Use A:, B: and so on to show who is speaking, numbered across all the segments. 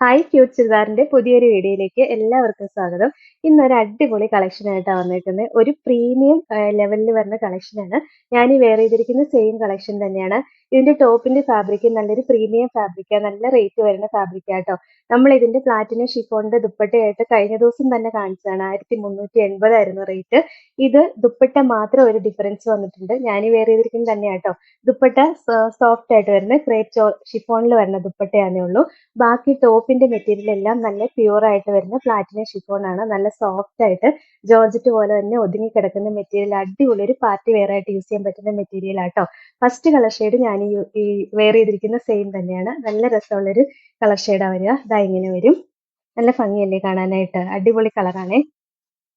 A: Hi cute ചുരിദാറിന്റെ പുതിയൊരു വീഡിയോയിലേക്ക് എല്ലാവർക്കും സ്വാഗതം ഇന്ന് ഒരു അടിപൊളി കളക്ഷൻ ആയിട്ടാണ് വന്നിരിക്കുന്നത് ഒരു പ്രീമിയം ലെവലിൽ വരുന്ന കളക്ഷനാണ് ഞാൻ ഈ വെയർ ചെയ്തിരിക്കുന്ന സെയിം കളക്ഷൻ തന്നെയാണ് ഇതിന്റെ ടോപ്പിന്റെ ഫാബ്രിക് നല്ലൊരു പ്രീമിയം ഫാബ്രിക്ക നല്ല റേറ്റ് വരുന്ന ഫാബ്രിക് ആട്ടോ നമ്മൾ ഇതിന്റെ പ്ലാറ്റിനം ഷിഫോണിന്റെ ദുപ്പട്ടയായിട്ട് കഴിഞ്ഞ ദിവസം തന്നെ കാണിച്ചതാണ് ആയിരത്തി മുന്നൂറ്റി എൺപതായിരുന്നു റേറ്റ് ഇത് ദുപ്പട്ട മാത്രം ഒരു ഡിഫറൻസ് വന്നിട്ടുണ്ട് ഞാൻ ഈ വെയർ ചെയ്തിരിക്കുന്നത് തന്നെയാട്ടോ ദുപ്പട്ട സോഫ്റ്റ് ആയിട്ട് വരുന്ന ക്രേപ്പ് ഷിഫോണിൽ വരുന്ന ദുപ്പട്ടയാണേ ഉള്ളൂ ബാക്കി ടോപ്പ് ടോപ്പിന്റെ മെറ്റീരിയൽ എല്ലാം നല്ല പ്യൂർ ആയിട്ട് വരുന്ന പ്ലാറ്റിന ഷിഫോൺ ആണ് നല്ല സോഫ്റ്റ് ആയിട്ട് ജോർജറ്റ് പോലെ തന്നെ ഒതുങ്ങി കിടക്കുന്ന മെറ്റീരിയൽ അടിപൊളി ഒരു പാർട്ടി വെയർ ആയിട്ട് യൂസ് ചെയ്യാൻ പറ്റുന്ന മെറ്റീരിയൽ ആട്ടോ ഫസ്റ്റ് കളർ ഷെയ്ഡ് ഞാൻ ഈ വെയർ ചെയ്തിരിക്കുന്ന സെയിം തന്നെയാണ് നല്ല രസമുള്ളൊരു കളർ ഷെയ്ഡാണ് വരിക ഇതാ ഇങ്ങനെ വരും നല്ല ഭംഗിയല്ലേ കാണാനായിട്ട് അടിപൊളി കളറാണേ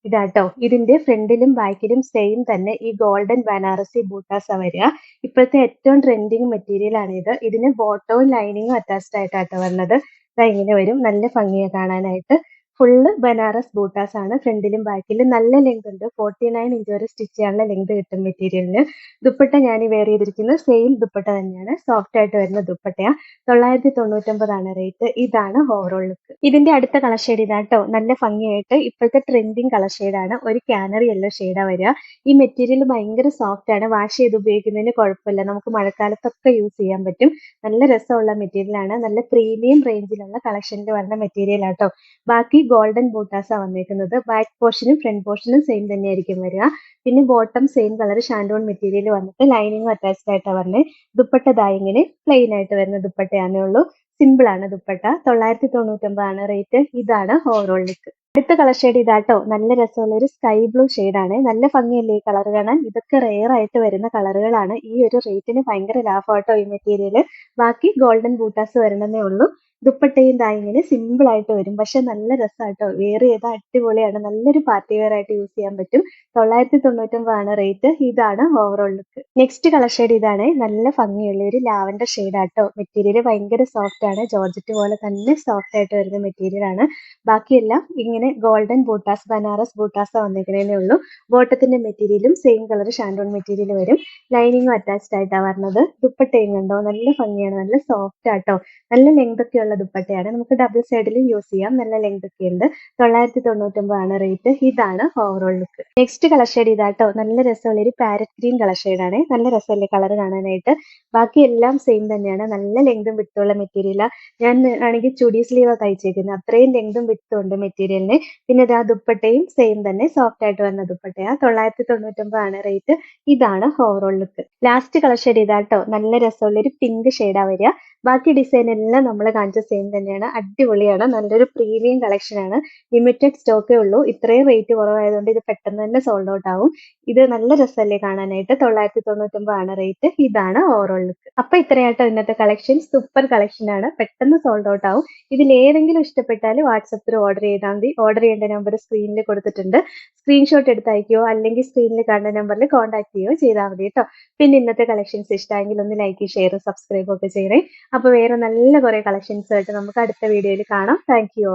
A: ഇതാട്ടോ ഇതിന്റെ ഫ്രണ്ടിലും ബാക്കിലും സെയിം തന്നെ ഈ ഗോൾഡൻ ബനാറസി ബൂട്ടാസ വരിക ഇപ്പോഴത്തെ ഏറ്റവും ട്രെൻഡിങ് മെറ്റീരിയൽ ആണ് ഇത് ഇതിന് ബോട്ടവും ലൈനിങ്ങും അറ്റാച്ച്ഡ് ആയിട്ടാട്ടോ വന്നത് ഇതാ ഇങ്ങനെ വരും. നല്ല ഭംഗിയാ കാണാനായിട്ട്. ഫുള്ള് ബനാറസ് ബൂട്ടാസ് ആണ് ഫ്രണ്ടിലും ബാക്കിലും നല്ല ലെങ്ത് ഉണ്ട് ഫോർട്ടി നയൻ ഇഞ്ച് വരെ സ്റ്റിച്ച് ചെയ്യാനുള്ള ലെങ്ത് കിട്ടും മെറ്റീരിയലിന് ദുപ്പട്ട ഞാൻ വെയർ ചെയ്തിരിക്കുന്നത് സെയിം ദുപ്പട്ട തന്നെയാണ് സോഫ്റ്റ് ആയിട്ട് വരുന്ന ദുപ്പട്ടയാണ് തൊള്ളായിരത്തി തൊണ്ണൂറ്റൊമ്പതാണ് റേറ്റ് ഇതാണ് ഓവറോൾ ലുക്ക് ഇതിന്റെ അടുത്ത കളർ ഷെയ്ഡ് ഇതാട്ടോ നല്ല ഭംഗിയായിട്ട് ഇപ്പോഴത്തെ ട്രെൻഡിങ് കളർ ഷെയ്ഡാണ് ഒരു കാനറി യെല്ലോ ഷെയ്ഡാണ് വരിക ഈ മെറ്റീരിയൽ ഭയങ്കര സോഫ്റ്റ് ആണ് വാഷ് ചെയ്ത് ഉപയോഗിക്കുന്നതിന് കുഴപ്പമില്ല നമുക്ക് മഴക്കാലത്തൊക്കെ യൂസ് ചെയ്യാൻ പറ്റും നല്ല രസമുള്ള മെറ്റീരിയലാണ് നല്ല പ്രീമിയം റേഞ്ചിലുള്ള കളക്ഷനിൽ വരുന്ന മെറ്റീരിയൽ ആട്ടോ ബാക്കി ഗോൾഡൻ ബൂട്ടാസാണ് വന്നേക്കുന്നത് ബാക്ക് പോർഷനും ഫ്രണ്ട് പോർഷനും സെയിം തന്നെ ആയിരിക്കും വരിക പിന്നെ ബോട്ടം സെയിം കളർ ഷാൻഡോൺ മെറ്റീരിയൽ വന്നിട്ട് ലൈനിങ് അറ്റാച്ച്ഡ് ആയിട്ടാണ് വരുന്നത് ദുപ്പട്ടതായി ഇങ്ങനെ പ്ലെയിൻ ആയിട്ട് വരുന്ന ദുപ്പട്ടയാണേ ഉള്ളൂ സിമ്പിൾ ആണ് ദുപ്പട്ട തൊള്ളായിരത്തി തൊണ്ണൂറ്റൊമ്പതാണ് റേറ്റ് ഇതാണ് ഓവറോൾ ലുക്ക് അടുത്ത കളർ ഷെയ്ഡ് ഇതാട്ടോ നല്ല രസമുള്ള ഒരു സ്കൈ ബ്ലൂ ആണ് നല്ല ഭംഗിയല്ലേ ഈ കളർ കാണാൻ ഇതൊക്കെ റെയർ ആയിട്ട് വരുന്ന കളറുകളാണ് ഈ ഒരു റേറ്റിന് ഭയങ്കര ലാഭമാട്ടോ ഈ മെറ്റീരിയൽ ബാക്കി ഗോൾഡൻ ബൂട്ടാസ് വരണമെന്നേ ഉള്ളൂ ദുപ്പട്ടയും ഇങ്ങനെ സിമ്പിൾ ആയിട്ട് വരും പക്ഷെ നല്ല രസമായിട്ടോ വേറെ ഏതാ അടിപൊളിയാണ് നല്ലൊരു പാർട്ടി വെയർ ആയിട്ട് യൂസ് ചെയ്യാൻ പറ്റും തൊള്ളായിരത്തി തൊണ്ണൂറ്റൊമ്പതാണ് റേറ്റ് ഇതാണ് overall look next colour shade ഇതാണ് നല്ല ഭംഗിയുള്ള ഒരു ലാവൻഡർ ആട്ടോ മെറ്റീരിയൽ ഭയങ്കര സോഫ്റ്റ് ആണ് ജോർജറ്റ് പോലെ തന്നെ സോഫ്റ്റ് ആയിട്ട് വരുന്ന മെറ്റീരിയൽ ആണ് ബാക്കിയെല്ലാം ഇങ്ങനെ ഗോൾഡൻ ബൂട്ടാസ് ബനാറസ് ബൂട്ടാസ് വന്നേക്കുന്നേ ഉള്ളൂ ബോട്ടത്തിന്റെ മെറ്റീരിയലും സെയിം കളർ ഷാൻഡോൺ മെറ്റീരിയൽ വരും ലൈനിങ്ങും അറ്റാച്ച്ഡ് ആയിട്ടാണ് വരുന്നത് ദുപ്പട്ടയും കണ്ടോ നല്ല ഭംഗിയാണ് നല്ല സോഫ്റ്റ് ആട്ടോ നല്ല ലെങ്ത് ഒക്കെ ഉള്ള ദുപ്പട്ടയാണ് നമുക്ക് ഡബിൾ സൈഡിൽ യൂസ് ചെയ്യാം നല്ല ലെങ്ത് ഒക്കെ ഉണ്ട് തൊള്ളായിരത്തി തൊണ്ണൂറ്റൊമ്പതാണ് റേറ്റ് ഇതാണ് overall look next colour shade ഇതാട്ടോ നല്ല രസമുള്ള ഒരു പാരറ്റ് ഗ്രീൻ കളർ ആണ് നല്ല രസമല്ലേ കളർ കാണാനായിട്ട് ബാക്കി എല്ലാം സെയിം തന്നെയാണ് നല്ല ലെങ്തും വിട്ടുള്ള മെറ്റീരിയലാണ് ഞാൻ ആണെങ്കിൽ ചുടി സ്ലീവ് തയ്ച്ചേക്കുന്നത് അത്രയും ലെങ്തും വിട്ടുണ്ട് മെറ്റീരിയലിന് പിന്നെ ഇത് ആ ദുപ്പട്ടയും സെയിം തന്നെ സോഫ്റ്റ് ആയിട്ട് വന്ന ദുപ്പട്ടയാ തൊള്ളായിരത്തി തൊണ്ണൂറ്റൊമ്പതാണ് റേറ്റ് ഇതാണ് overall look last colour shade ഇതാട്ടോ നല്ല രസമുള്ള ഒരു പിങ്ക് ഷെയ്ഡാ വരിക ബാക്കി ഡിസൈൻ എല്ലാം നമ്മൾ കാണിച്ച വെച്ച സെയിം തന്നെയാണ് അടിപൊളിയാണ് നല്ലൊരു പ്രീമിയം കളക്ഷൻ ആണ് ലിമിറ്റഡ് സ്റ്റോക്കേ ഉള്ളൂ ഇത്രയും റേറ്റ് കുറവായതുകൊണ്ട് ഇത് പെട്ടെന്ന് തന്നെ സോൾഡ് ഔട്ട് ആവും ഇത് നല്ല രസമല്ലേ കാണാനായിട്ട് തൊള്ളായിരത്തി ആണ് റേറ്റ് ഇതാണ് ഓവറോൾ ലുക്ക് അപ്പൊ ഇത്രയായിട്ട് ഇന്നത്തെ കളക്ഷൻ സൂപ്പർ കളക്ഷൻ ആണ് പെട്ടെന്ന് സോൾഡ് ഔട്ട് ആവും ഇതിൽ ഏതെങ്കിലും ഇഷ്ടപ്പെട്ടാൽ വാട്സപ്പിൽ ഓർഡർ ചെയ്താൽ മതി ഓർഡർ ചെയ്യേണ്ട നമ്പർ സ്ക്രീനിൽ കൊടുത്തിട്ടുണ്ട് സ്ക്രീൻഷോട്ട് എടുത്ത് അയക്കുകയോ അല്ലെങ്കിൽ സ്ക്രീനിൽ കാണുന്ന നമ്പറിൽ കോൺടാക്ട് ചെയ്യുകയോ ചെയ്താൽ മതി കേട്ടോ പിന്നെ ഇന്നത്തെ കളക്ഷൻസ് ഇഷ്ടമായെങ്കിൽ ഒന്ന് ലൈക്ക് ഷെയർ സബ്സ്ക്രൈബ് ഒക്കെ ചെയ്യണേ അപ്പോൾ വേറെ നല്ല കുറേ കളക്ഷൻസ് ഡീറ്റെയിൽസ് ആയിട്ട് നമുക്ക് അടുത്ത വീഡിയോയിൽ കാണാം താങ്ക് യു